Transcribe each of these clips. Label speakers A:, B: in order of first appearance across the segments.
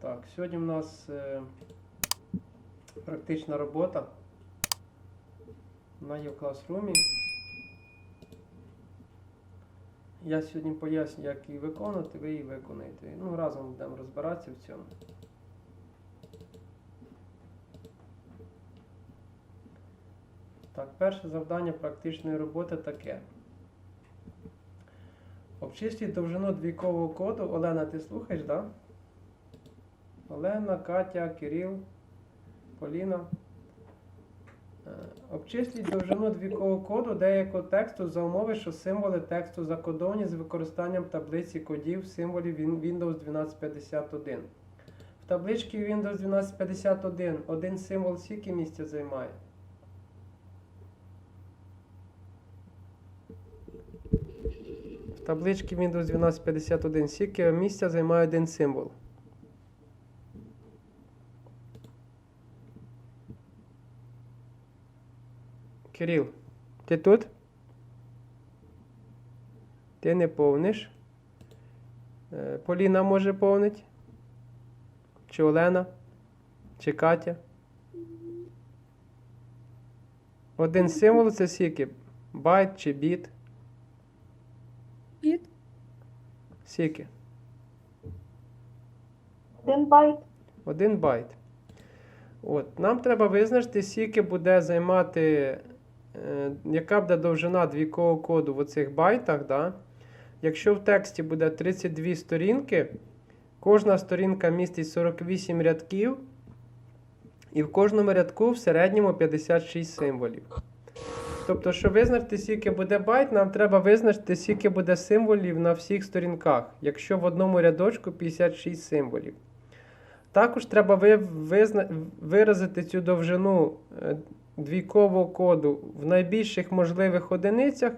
A: Так, сьогодні в нас е, практична робота. Є в. Я сьогодні поясню, як її виконувати, ви її виконуєте. Ну, разом будемо розбиратися в цьому. Так, перше завдання практичної роботи таке. Обчисліть довжину двійкового коду. Олена, ти слухаєш, так? Да? Олена, Катя, Кирил, Поліна. Е, Обчисліть довжину двійкового коду деякого тексту за умови, що символи тексту закодовані з використанням таблиці кодів символів Windows 1251. В табличці Windows 1251 один символ скільки місця займає? В табличці Windows 1251 скільки місця займає один символ? Кирил, ти тут? Ти не повниш. Е, Поліна може повнить? Чи Олена? Чи Катя? Один символ це скільки? Байт чи біт?
B: Біт.
A: Скільки?
B: Один байт.
A: Один байт. От, нам треба визначити, скільки буде займати, яка буде довжина двійкового коду в оцих байтах. Да? Якщо в тексті буде 32 сторінки, кожна сторінка містить 48 рядків, і в кожному рядку в середньому 56 символів. Тобто, щоб визначити, скільки буде байт, нам треба визначити, скільки буде символів на всіх сторінках, якщо в одному рядочку 56 символів. Також треба виразити цю довжину е, двійкового коду в найбільших можливих одиницях,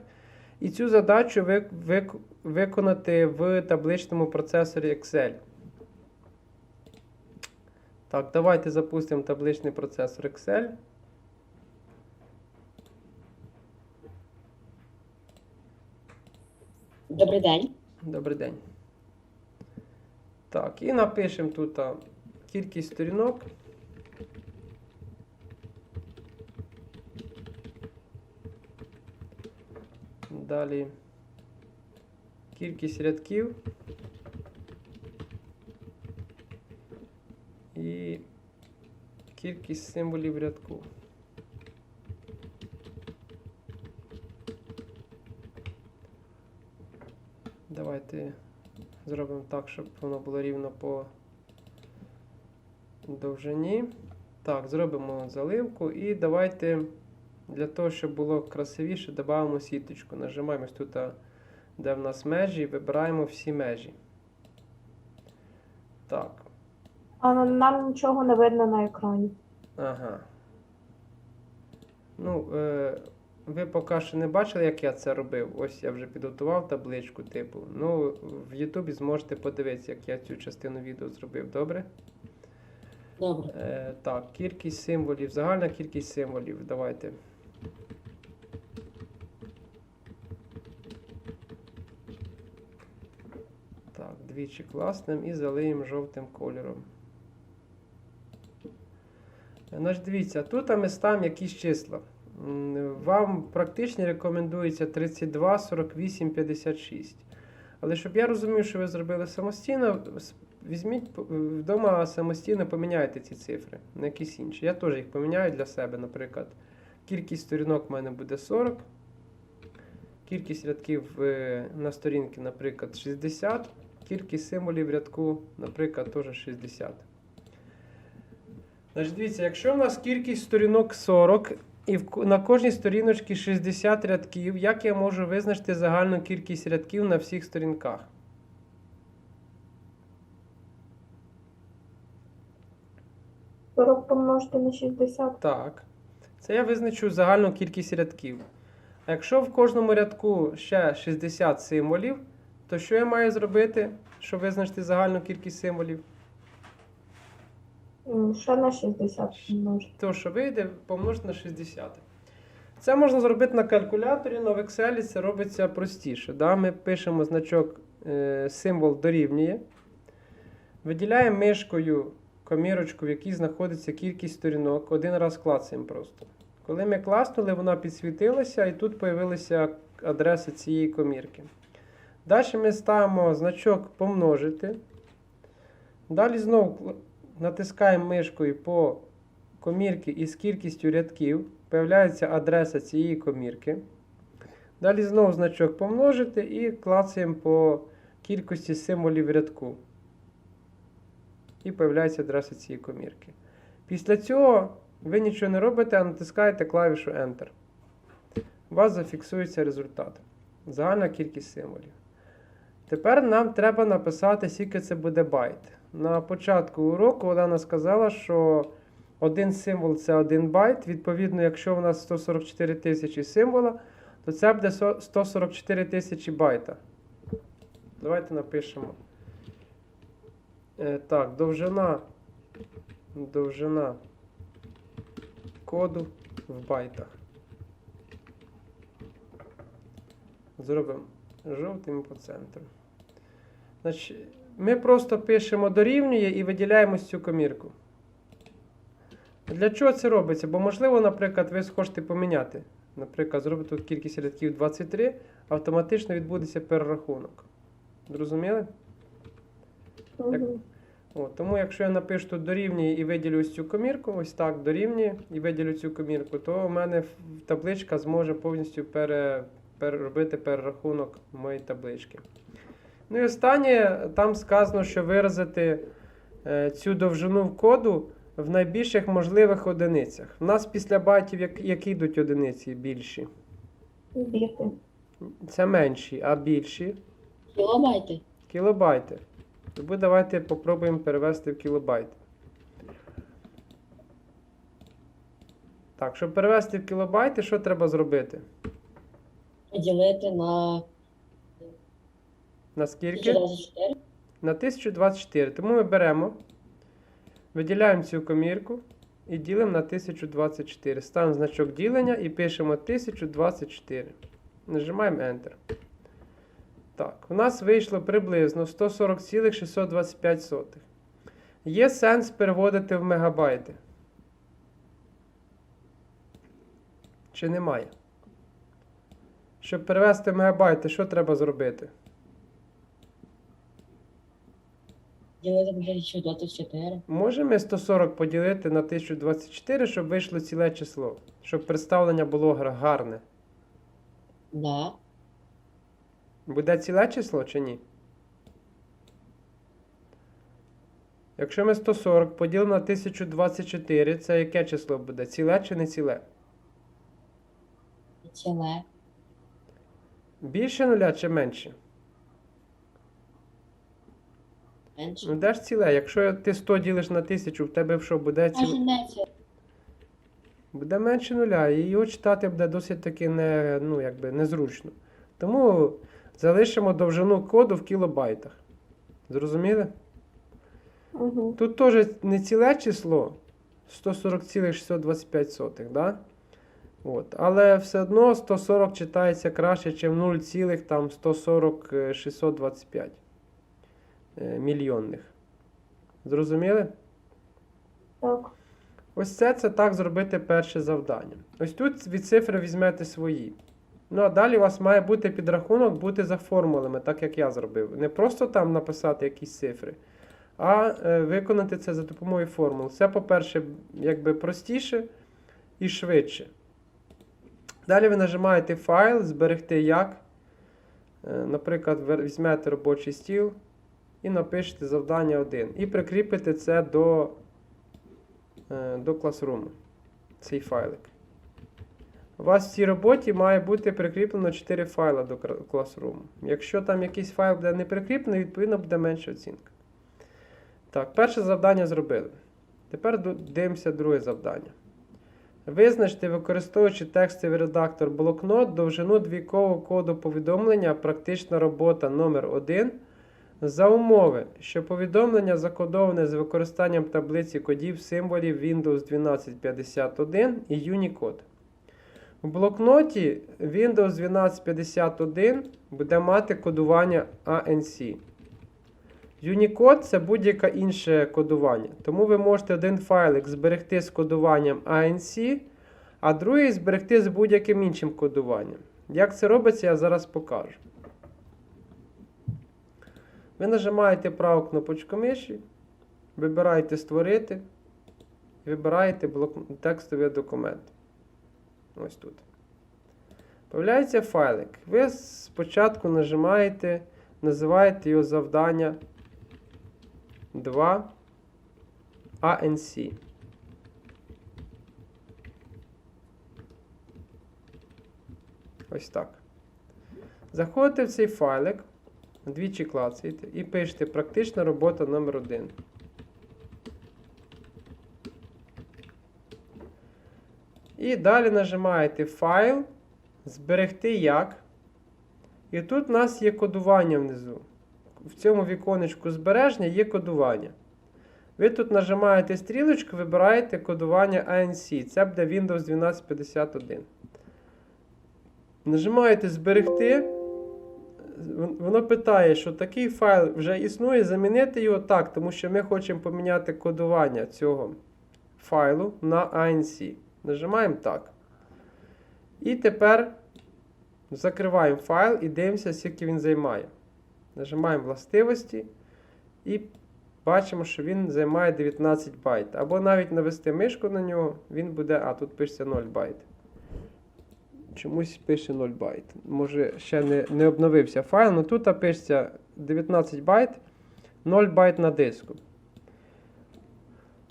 A: і цю задачу ви, ви, виконати в табличному процесорі Excel. Так, давайте запустимо табличний процесор Excel.
C: Добрий день.
A: Добрий день. Так, і напишемо тут кількість сторінок. Далі кількість рядків. І кількість символів рядку. Давайте зробимо так, щоб воно було рівно по довжині. Так, зробимо заливку і давайте для того, щоб було красивіше, додамо сіточку. Нажимаємо ось тут, де в нас межі, вибираємо всі межі. Так,
B: А нам нічого не видно на екрані.
A: ага. Ну, е, ви поки що не бачили, як я це робив. Ось я вже підготував табличку типу. Ну, в Ютубі зможете подивитися, як я цю частину відео зробив, добре?
C: Добре.
A: Е, так, кількість символів, загальна кількість символів. Давайте. Так, двічі класним і залиємо жовтим кольором. Е, Значить, дивіться, тут ми ставимо якісь числа. Вам практично рекомендується 32, 48, 56. Але щоб я розумів, що ви зробили самостійно, візьміть вдома самостійно поміняйте ці цифри на якісь інші. Я теж їх поміняю для себе, наприклад. Кількість сторінок в мене буде 40. Кількість рядків е, на сторінці, наприклад, 60. Кількість символів в рядку, наприклад, теж 60. Значить, дивіться, якщо в нас кількість сторінок 40 і на кожній сторіночці 60 рядків, як я можу визначити загальну кількість рядків на всіх сторінках?
B: – 40 помножити на 60.
A: Так. Це я визначу загальну кількість рядків. А якщо в кожному рядку ще 60 символів, то що я маю зробити, щоб визначити загальну кількість символів?
B: Ще на 60 помножити.
A: То, що вийде, помножити на 60. Це можна зробити на калькуляторі, але в Excel це робиться простіше. Да? Ми пишемо значок е, символ дорівнює. Виділяємо мишкою комірочку, в якій знаходиться кількість сторінок. Один раз клацаємо просто. Коли ми класнули, вона підсвітилася і тут з'явилися адреси цієї комірки. Далі ми ставимо значок помножити. Далі знову натискаємо мишкою по комірці із кількістю рядків. Появляється адреса цієї комірки. Далі знову значок помножити і клацаємо по кількості символів рядку. І появляється адреса цієї комірки. Після цього ви нічого не робите, а натискаєте клавішу Enter. У вас зафіксується результат. Загальна кількість символів. Тепер нам треба написати, скільки це буде байт. На початку уроку Олена сказала, що один символ це один байт. Відповідно, якщо у нас 144 тисячі символа, то це буде 144 тисячі байта. Давайте напишемо. Е, так, довжина. Довжина коду в байтах. Зробимо жовтим по центру. Значить, ми просто пишемо дорівнює і виділяємо цю комірку. Для чого це робиться? Бо, можливо, наприклад, ви схочете поміняти. Наприклад, зробити тут кількість рядків 23, автоматично відбудеться перерахунок. Зрозуміли?
B: Угу.
A: От, тому якщо я напишу тут дорівнює і виділю цю комірку, ось так дорівнює і виділю цю комірку, то у мене табличка зможе повністю пере, переробити перерахунок моєї таблички. Ну і останнє, там сказано, що виразити е, цю довжину в коду в найбільших можливих одиницях. У нас після байтів як, які йдуть одиниці більші?
B: Біти.
A: Це менші, а більші
C: Кілобайти.
A: кілобайти. Тобі давайте попробуємо перевести в кілобайти. Так, щоб перевести в кілобайти, що треба зробити?
C: Поділити на
A: На скільки?
C: 1024.
A: На 1024. Тому ми беремо, виділяємо цю комірку і ділимо на 1024. Ставимо значок ділення і пишемо 1024. Нажимаємо Enter. Так, у нас вийшло приблизно 140,625. Є сенс переводити в мегабайти? Чи немає? Щоб перевести в мегабайти, що треба зробити?
C: Ділити на 1024.
A: Можемо 140 поділити на 1024, щоб вийшло ціле число, щоб представлення було гар- гарне.
C: Да.
A: Буде ціле число чи ні? Якщо ми 140 поділимо на 1024, це яке число буде? Ціле чи не ціле?
C: Ціле.
A: Більше нуля чи менше? Ну
C: Менше.
A: де ж ціле? Якщо ти 100 ділиш на 1000, в тебе що буде
C: не ціле.
A: Буде менше нуля, і його читати буде досить таки не, ну, якби, незручно. Тому залишимо довжину коду в кілобайтах. Зрозуміли?
B: Угу.
A: Тут теж не ціле число 140,625, да? От. Але все одно 140 читається краще, ніж 0,140,625 е, мільйонних. Зрозуміли?
B: Так.
A: Ось це це так зробити перше завдання. Ось тут від цифри візьмете свої. Ну а далі у вас має бути підрахунок бути за формулами, так як я зробив. Не просто там написати якісь цифри, а е, виконати це за допомогою формул. Це, по-перше, якби простіше і швидше. Далі ви нажимаєте файл, зберегти як. Е, Наприклад, візьмете робочий стіл і напишете завдання 1. І прикріпите це до е, до Classroom, цей файлик. У вас в цій роботі має бути прикріплено 4 файла до Classroom. Якщо там якийсь файл буде не прикріплений, відповідно буде менша оцінка. Так, перше завдання зробили. Тепер дивимося друге завдання. Визначте, використовуючи текстовий редактор блокнот, довжину двійкового коду повідомлення практична робота номер 1 за умови, що повідомлення закодоване з використанням таблиці кодів символів Windows 1251 і Unicode. У блокноті Windows 1251 буде мати кодування ANC. Unicode це будь-яке інше кодування. Тому ви можете один файлик зберегти з кодуванням ANC, а другий зберегти з будь-яким іншим кодуванням. Як це робиться, я зараз покажу. Ви нажимаєте праву кнопочку миші, вибираєте Створити і вибираєте блок... текстовий документ. Ось тут. Появляється файлик. Ви спочатку нажимаєте, називаєте його завдання 2 ANC. Ось так. Заходите в цей файлик, двічі клацаєте і пишете практична робота номер 1. І далі нажимаєте файл, зберегти як. І тут у нас є кодування внизу. В цьому віконечку збереження є кодування. Ви тут нажимаєте стрілочку, вибираєте кодування ANC. Це буде Windows 1251. Нажимаєте зберегти. Вон- Воно питає, що такий файл вже існує, замінити його так, тому що ми хочемо поміняти кодування цього файлу на ANC. Нажимаємо так. І тепер закриваємо файл і дивимося, скільки він займає. Нажимаємо властивості і бачимо, що він займає 19 байт. Або навіть навести мишку на нього, він буде. А, тут пишеться 0 байт. Чомусь пише 0 байт. Може, ще не, не обновився файл, але тут пишеться 19 байт, 0 байт на диску.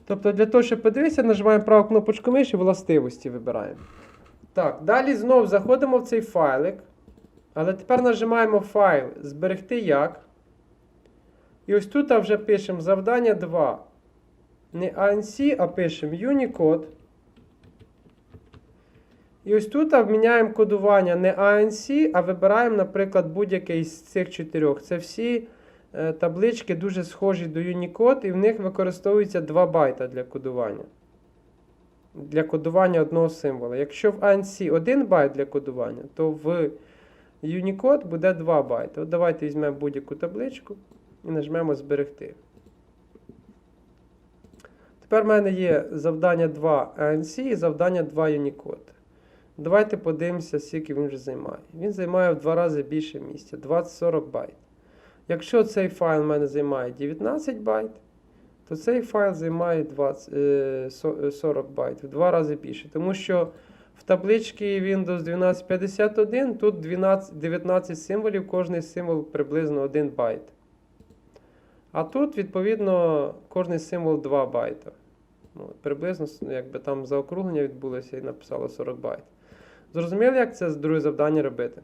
A: Тобто, для того, щоб подивитися, нажимаємо праву кнопочку миші, властивості вибираємо. Так, далі знову заходимо в цей файлик. Але тепер нажимаємо файл Зберегти як. І ось тут вже пишемо завдання 2. Не ANC, а пишемо Unicode. І ось тут міняємо кодування не ANC, а вибираємо, наприклад, будь-який з цих чотирьох. Це всі е, таблички дуже схожі до Unicode, і в них використовується 2 байта для кодування. Для кодування одного символа. Якщо в ANC 1 байт для кодування, то в Unicode буде 2 байти. От давайте візьмемо будь-яку табличку і нажмемо зберегти. Тепер в мене є завдання 2 ANC і завдання 2 Unicode. Давайте подивимося, скільки він вже займає. Він займає в 2 рази більше місця 20-40 байт. Якщо цей файл в мене займає 19 байт, то цей файл займає 20, е, 40 байт, в 2 рази більше. Тому що в табличці Windows 1251 тут 12, 19 символів, кожний символ приблизно 1 байт. А тут, відповідно, кожний символ 2 байта. Ну, приблизно, якби там заокруглення відбулося і написало 40 байт. Зрозуміли, як це друге завдання робити?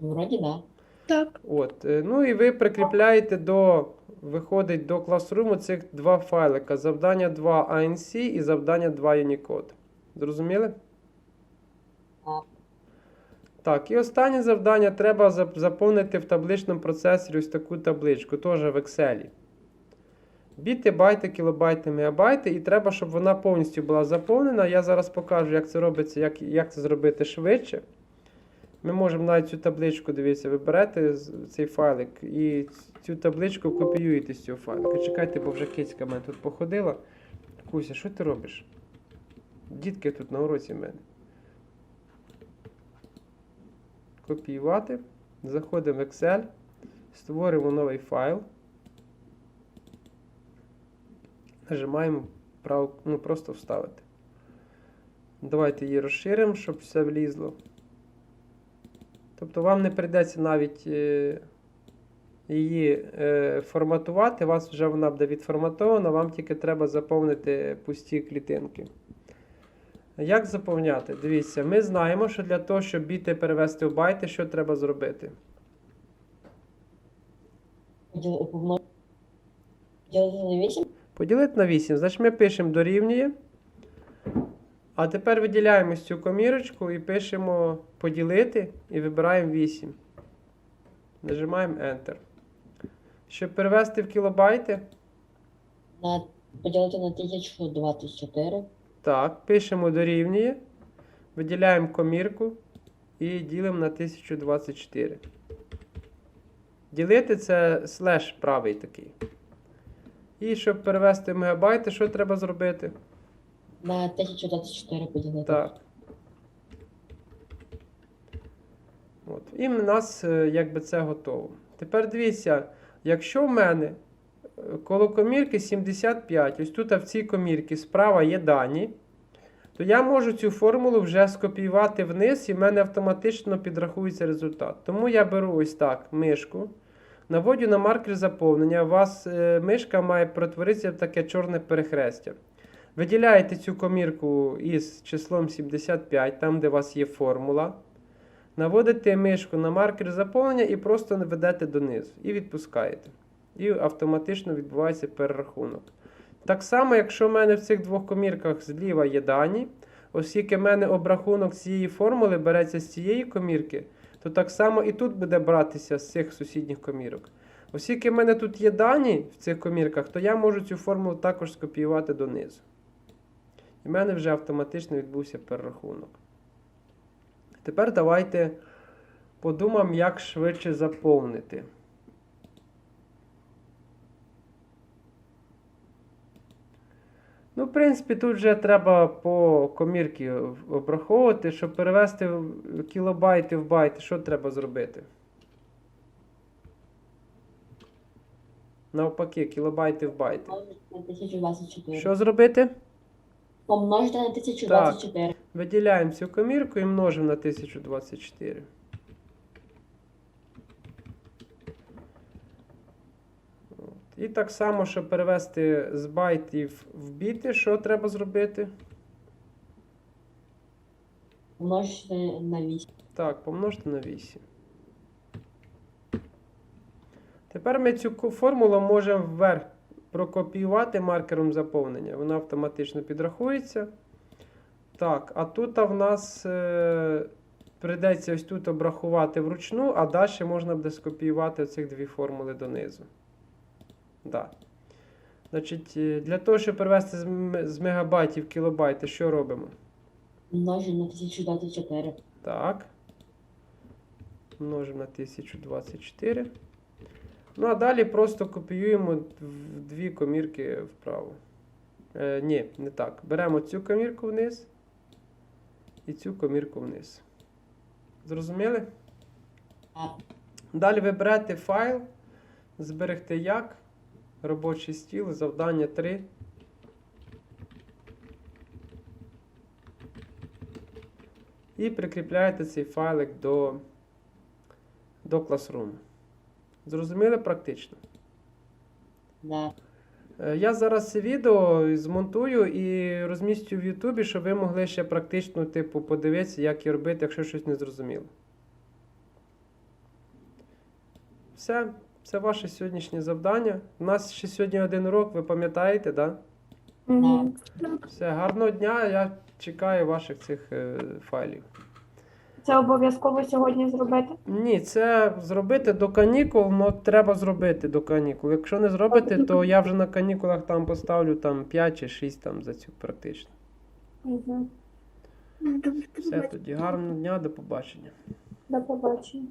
C: Вроді да.
B: Так.
A: От, е, ну і ви прикріпляєте до, виходить до класруму цих два файлика. Завдання 2 ANC і завдання 2 Unicode. Зрозуміли?
C: Так.
A: Так, і останнє завдання треба заповнити в табличному процесорі ось таку табличку, теж в Excel. Біти, байти, кілобайти, мегабайти, і треба, щоб вона повністю була заповнена. Я зараз покажу, як це робиться, як, як це зробити швидше. Ми можемо навіть цю табличку, дивіться, ви берете цей файлик і цю табличку копіюєте з цього файлика. Чекайте, бо вже кицька мене тут походила. Куся, що ти робиш? Дітки тут на уроці в мене. Копіювати. Заходимо в Excel, створимо новий файл. Нажимаємо право, ну, просто вставити. Давайте її розширимо, щоб все влізло. Тобто вам не прийдеться навіть е, її е, форматувати, у вас вже вона буде відформатована, вам тільки треба заповнити пусті клітинки. Як заповняти? Дивіться, ми знаємо, що для того, щоб біти перевести в байти, що треба зробити?
C: Помно- Поділити на 8?
A: Поділити на 8. Значить, ми пишемо дорівнює. А тепер виділяємо цю комірочку і пишемо поділити і вибираємо 8. Нажимаємо Enter. Щоб перевести в кілобайти,
C: На... Поділити на 1024.
A: так, пишемо дорівнює, виділяємо комірку і ділимо на 1024. Ділити це слеш правий такий. І щоб перевести мегабайти, що треба зробити?
C: На 1024 поділити.
A: Так. От. І в нас е, якби це готово. Тепер дивіться, якщо в мене е, коло комірки 75, ось тут в цій комірці справа є дані, то я можу цю формулу вже скопіювати вниз, і в мене автоматично підрахується результат. Тому я беру ось так мишку, наводю на маркер заповнення. У вас е, мишка має перетворитися в таке чорне перехрестя. Виділяєте цю комірку із числом 75, там, де у вас є формула. Наводите мишку на маркер заповнення і просто ведете донизу. І відпускаєте. І автоматично відбувається перерахунок. Так само, якщо в мене в цих двох комірках зліва є дані, оскільки в мене обрахунок цієї формули береться з цієї комірки, то так само і тут буде братися з цих сусідніх комірок. Оскільки в мене тут є дані в цих комірках, то я можу цю формулу також скопіювати донизу. І в мене вже автоматично відбувся перерахунок. Тепер давайте подумаємо, як швидше заповнити. Ну, в принципі, тут вже треба по комірці обраховувати, щоб перевести кілобайти в байти, що треба зробити? Навпаки, кілобайти в байти.
C: 1024.
A: Що зробити?
C: Помножити на 1024.
A: Виділяємо цю комірку і множимо на 1024. І так само, щоб перевести з байтів в біти, що треба зробити?
C: Помножити на 8.
A: Так, помножити на 8. Тепер ми цю формулу можемо вверх прокопіювати маркером заповнення. Вона автоматично підрахується. Так, а тут в нас е, прийдеться ось тут обрахувати вручну, а далі можна буде скопіювати цих дві формули донизу. Да. Значить, е, для того, щоб перевести з, мегабайтів в кілобайти, що робимо?
C: Множимо на 1024.
A: Так. Множимо на 1024. Ну, а далі просто копіюємо в дві комірки вправо. Е, ні, не так. Беремо цю комірку вниз і цю комірку вниз. Зрозуміли?
C: Так.
A: Далі ви берете файл, зберегти як, робочий стіл, завдання 3. І прикріпляєте цей файлик до, до Classroom. Зрозуміли практично?
C: Да.
A: Е, Я зараз це відео змонтую і розмістю в Ютубі, щоб ви могли ще практично типу, подивитися, як її робити, якщо щось не зрозуміло. Все, це ваше сьогоднішнє завдання. У нас ще сьогодні один урок, ви пам'ятаєте, так? Да?
B: Мгм.
A: Все, гарного дня. Я чекаю ваших цих е, файлів.
B: Це обов'язково сьогодні зробити.
A: Ні, це зробити до канікул, ну треба зробити до канікул. Якщо не зробите, то я вже на канікулах там поставлю там 5 чи 6 там за цю практично.
B: Угу.
A: Все тоді. Гарного дня, до побачення.
B: До побачення.